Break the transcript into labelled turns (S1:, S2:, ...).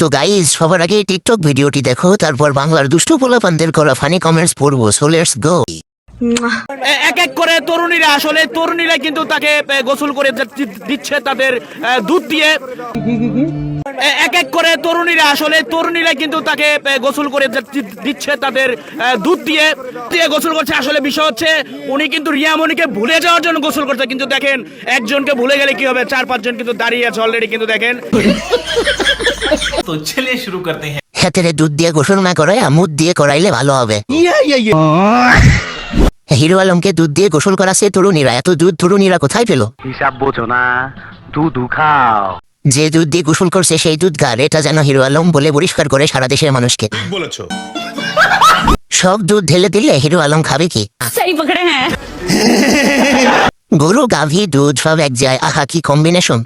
S1: তো গাইজ সবার আগে টিকটক ভিডিওটি দেখো, তারপর বাংলার দুষ্টু পোলাপানদের করা ফানি কমেন্টস পড়ব সো লেটস গো
S2: এক এক করে তরুণীরা আসলে তরুণীরা কিন্তু তাকে গোসল করে দিচ্ছে তাদের দুধ দিয়ে। এক এক করে তরুণীরা আসলে তরুণীরা কিন্তু তাকে গোসল করে দিচ্ছে তাদের দুধ দিয়ে। দিয়ে গোসল করছে আসলে বিষয় হচ্ছে উনি কিন্তু রিয়ামণিকে ভুলে যাওয়ার জন্য গোসল করছে। কিন্তু দেখেন একজনকে ভুলে গেলে কি হবে? চার পাঁচজন কিন্তু দাঁড়িয়ে আছে অলরেডি কিন্তু দেখেন।
S3: তো চলে শুরু করতে
S1: হ্যাঁ দুধ দিয়ে গোসল না করে আমুদ দিয়ে করাইলে ভালো হবে। ইয়া ইয়া। হিরো আলমকে দুধ দিয়ে গোসল করাছে তরুণীরা এত দুধ তরুণীরা কোথায় পেল?
S4: হিসাব বোঝো না দুধ খাও
S1: যে দুধ দিয়ে গোসল করছে সেই দুধ গার এটা যেন হিরো আলম বলে পরিষ্কার করে সারা দেশের মানুষকে।
S5: বলেছ।
S1: সব দুধ ঢেলে দিলে হিরো আলম খাবে কি? গরু গাভী দুধ সব এক যায়। আহা কি কম্বিনেশন